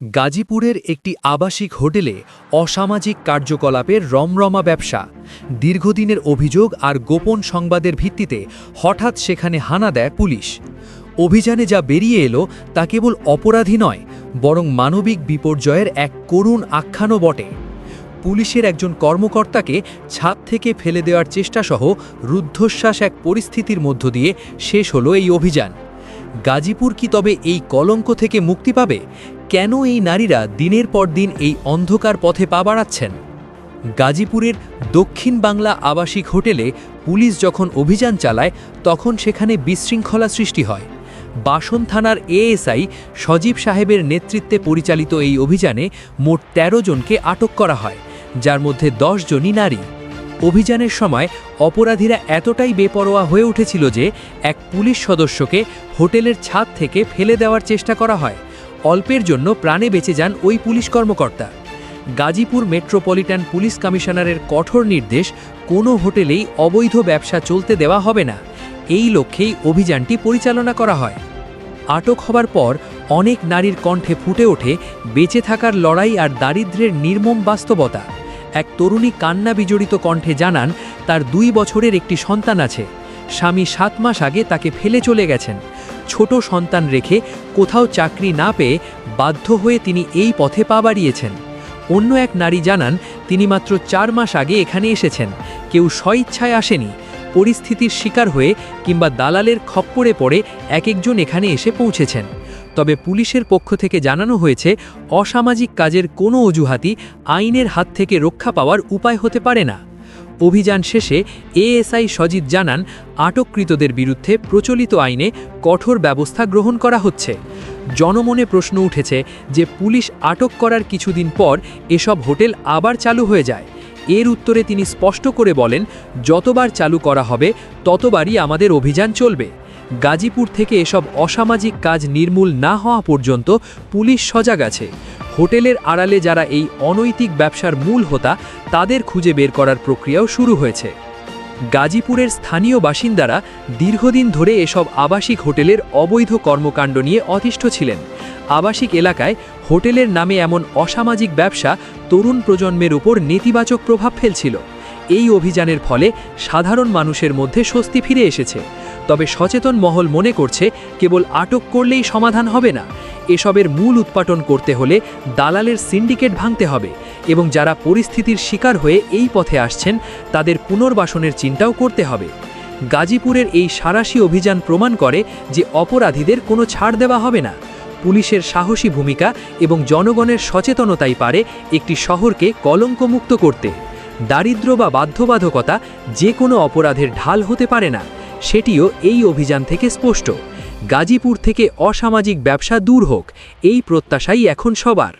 গাজীপুরের একটি আবাসিক হোটেলে অসামাজিক কার্যকলাপের রমরমা ব্যবসা। দীর্ঘদিনের অভিযোগ আর গোপন সংবাদের ভিত্তিতে হঠাৎ সেখানে হানা দেয় পুলিশ। অভিযানে যা বেরিয়ে এলো তা কেবল অপরাধী নয়, বরং মানবিক বিপর্যয়ের এক করুণ আখ্যানও বটে। পুলিশের একজন কর্মকর্তাকে ছাদ থেকে ফেলে দেওয়ার চেষ্টাসহ রুদ্ধশ্বাস এক পরিস্থিতির মধ্য দিয়ে শেষ হলো এই অভিযান। গাজীপুর কি তবে এই কলঙ্ক থেকে মুক্তি পাবে? কেন এই নারীরা দিনের পর দিন এই অন্ধকার পথে পা বাড়াচ্ছেন? গাজীপুরের দক্ষিণ বাংলা আবাসিক হোটেলে পুলিশ যখন অভিযান চালায়, তখন সেখানে বিশৃঙ্খলা সৃষ্টি হয়। বাসন থানার এএসআই সজীব সাহেবের নেতৃত্বে পরিচালিত এই অভিযানে মোট ১৩ জনকে আটক করা হয়, যার মধ্যে দশ জনই নারী। অভিযানের সময় অপরাধীরা এতটাই বেপরোয়া হয়ে উঠেছিল যে এক পুলিশ সদস্যকে হোটেলের ছাদ থেকে ফেলে দেওয়ার চেষ্টা করা হয়। অল্পের জন্য প্রাণে বেঁচে যান ওই পুলিশ কর্মকর্তা। গাজীপুর মেট্রোপলিটন পুলিশ কমিশনারের কঠোর নির্দেশ, কোনো হোটেলেই অবৈধ ব্যবসা চলতে দেওয়া হবে না। এই লক্ষ্যেই অভিযানটি পরিচালনা করা হয়। আটক হবার পর অনেক নারীর কণ্ঠে ফুটে ওঠে বেঁচে থাকার লড়াই আর দারিদ্র্যের নির্মম বাস্তবতা। এক তরুণী কান্না বিজড়িত কণ্ঠে জানান, তার দুই বছরের একটি সন্তান আছে। স্বামী সাত মাস আগে তাকে ফেলে চলে গেছেন। ছোট সন্তান রেখে কোথাও চাকরি না পেয়ে বাধ্য হয়ে তিনি এই পথে পা বাড়িয়েছেন। অন্য এক নারী জানান, তিনি মাত্র চার মাস আগে এখানে এসেছেন। কেউ স্বইচ্ছায় আসেনি। পরিস্থিতির শিকার হয়ে কিংবা দালালের খপ্পরে পড়ে এক একজন এখানে এসে পৌঁছেছেন। তবে পুলিশের পক্ষ থেকে জানানো হয়েছে, অসামাজিক কাজের কোনো অজুহাতই আইনের হাত থেকে রক্ষা পাওয়ার উপায় হতে পারে না। অভিযান শেষে এএসআই সজিত জানান, আটককৃতদের বিরুদ্ধে প্রচলিত আইনে কঠোর ব্যবস্থা গ্রহণ করা হচ্ছে। জনমনে প্রশ্ন উঠেছে যে পুলিশ আটক করার কিছুদিন পর এসব হোটেল আবার চালু হয়ে যায়। এর উত্তরে তিনি স্পষ্ট করে বলেন, যতবার চালু করা হবে, ততবারই আমাদের অভিযান চলবে। গাজীপুর থেকে এসব অসামাজিক কাজ নির্মূল না হওয়া পর্যন্ত পুলিশ সজাগ আছে। হোটেলের আড়ালে যারা এই অনৈতিক ব্যবসার মূল হোতা, তাদের খুঁজে বের করার প্রক্রিয়াও শুরু হয়েছে। গাজীপুরের স্থানীয় বাসিন্দারা দীর্ঘদিন ধরে এসব আবাসিক হোটেলের অবৈধ কর্মকাণ্ড নিয়ে অতিষ্ঠ ছিলেন। আবাসিক এলাকায় হোটেলের নামে এমন অসামাজিক ব্যবসা তরুণ প্রজন্মের উপর নেতিবাচক প্রভাব ফেলছিল। এই অভিযানের ফলে সাধারণ মানুষের মধ্যে স্বস্তি ফিরে এসেছে। তবে সচেতন মহল মনে করছে, কেবল আটক করলেই সমাধান হবে না। এসবের মূল উৎপাটন করতে হলে দালালের সিন্ডিকেট ভাঙতে হবে এবং যারা পরিস্থিতির শিকার হয়ে এই পথে আসছেন, তাদের পুনর্বাসনের চিন্তাও করতে হবে। গাজীপুরের এই সারাশি অভিযান প্রমাণ করে যে অপরাধীদের কোনো ছাড় দেওয়া হবে না। পুলিশের সাহসী ভূমিকা এবং জনগণের সচেতনতাই পারে একটি শহরকে কলঙ্কমুক্ত করতে। দারিদ্র বা বাধ্যবাধকতা যে কোনো অপরাধের ঢাল হতে পারে না, সেটিও এই অভিযান থেকে স্পষ্ট। গাজীপুর থেকে অসামাজিক ব্যবসা দূর হোক, এই প্রত্যাশাই এখন সবার।